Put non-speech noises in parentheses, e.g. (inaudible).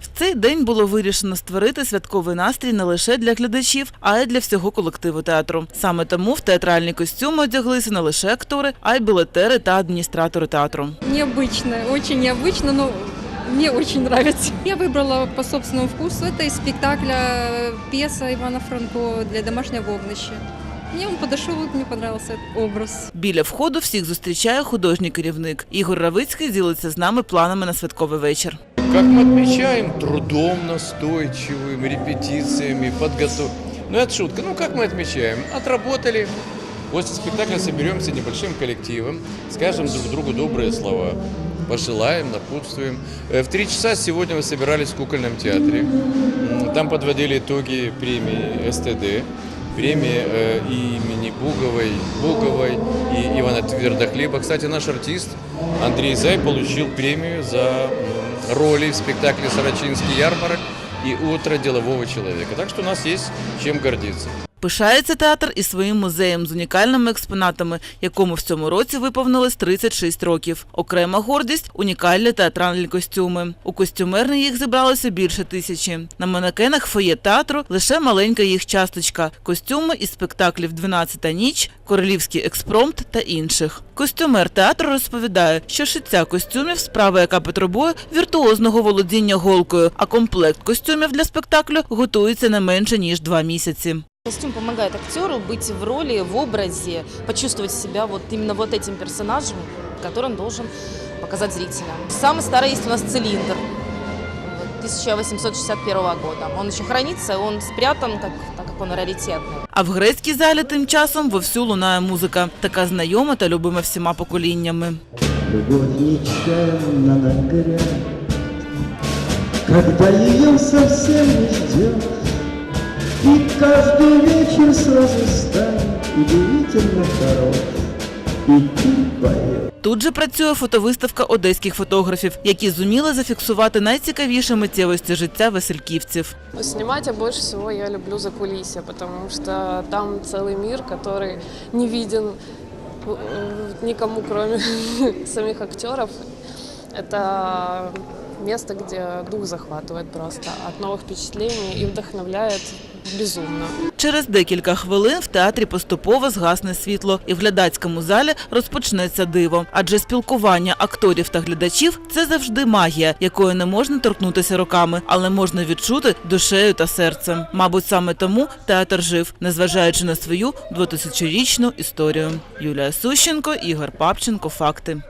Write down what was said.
В цей день було вирішено створити святковий настрій не лише для глядачів, а й для всього колективу театру. Саме тому в театральні костюми одяглися не лише актори, а й білетери та адміністратори театру. Необычно, очень необычно, но мне очень нравится. Я выбрала по собственному вкусу. Это из спектакля пьеса Ивана Франко для домашнего огнища. Мне он подошел, мне понравился этот образ. Біля входу всіх зустрічає художній керівник. Ігор Равицький ділиться з нами планами на святковий вечір. Как мы отмечаем, трудом настойчивым, репетициями, подготовкой. Ну, это шутка. Ну, как мы отмечаем? Отработали. После спектакля соберемся небольшим коллективом, скажем друг другу добрые слова, пожелаем, напутствуем. Э, В три часа сегодня мы собирались в кукольном театре. Там подводили итоги премии СТД, премии э, имени Буговой, Буговой и Ивана Твердохлеба. Кстати, наш артист Андрей Зай получил премию за роли в спектакле «Сорочинский ярмарок» и «Утро делового человека». Так что у нас есть чем гордиться. Пишається театр і своїм музеєм з унікальними експонатами, якому в цьому році виповнилось 36 років. Окрема гордість унікальні театральні костюми. У костюмерні їх зібралося більше тисячі. На манекенах фоє театру лише маленька їх часточка: костюми із спектаклів «12 ніч, королівський експромт та інших. Костюмер театру розповідає, що шиття костюмів справа, яка потребує віртуозного володіння голкою, а комплект костюмів для спектаклю готується не менше ніж два місяці. Костюм помогает актеру быть в роли, в образе, почувствовать себя вот именно вот этим персонажем, который он должен показать зрителям. Самый старый есть у нас цилиндр вот, 1861 года. Он еще хранится, он спрятан, как, так как он раритетный. А в грецькій залі тим часом вовсю лунає музика, така знайома та любима всіма поколіннями. Любовь нечаянно нагрянет, Когда ее совсем не ждешь, И каждый вечер сразу станет удивительно хорош, И ты поешь. Тут же працює фотовиставка одеських фотографів, які зуміли зафіксувати найцікавіші миттєвості життя весельківців. Снимать я больше всего я люблю за кулисье, потому что там целый мир, который не виден э, никому, кроме (laughs) самих актеров. Это место, где дух захватывает просто от новых впечатлений и вдохновляет безумно. Через декілька хвилин в театрі поступово згасне світло, і в глядацькому залі розпочнеться диво. Адже спілкування акторів та глядачів це завжди магія, якої не можна торкнутися руками, але можна відчути душею та серцем. Мабуть, саме тому театр жив, незважаючи на свою 2000-річну історію. Юлія Сущенко, Ігор Папченко. Факти.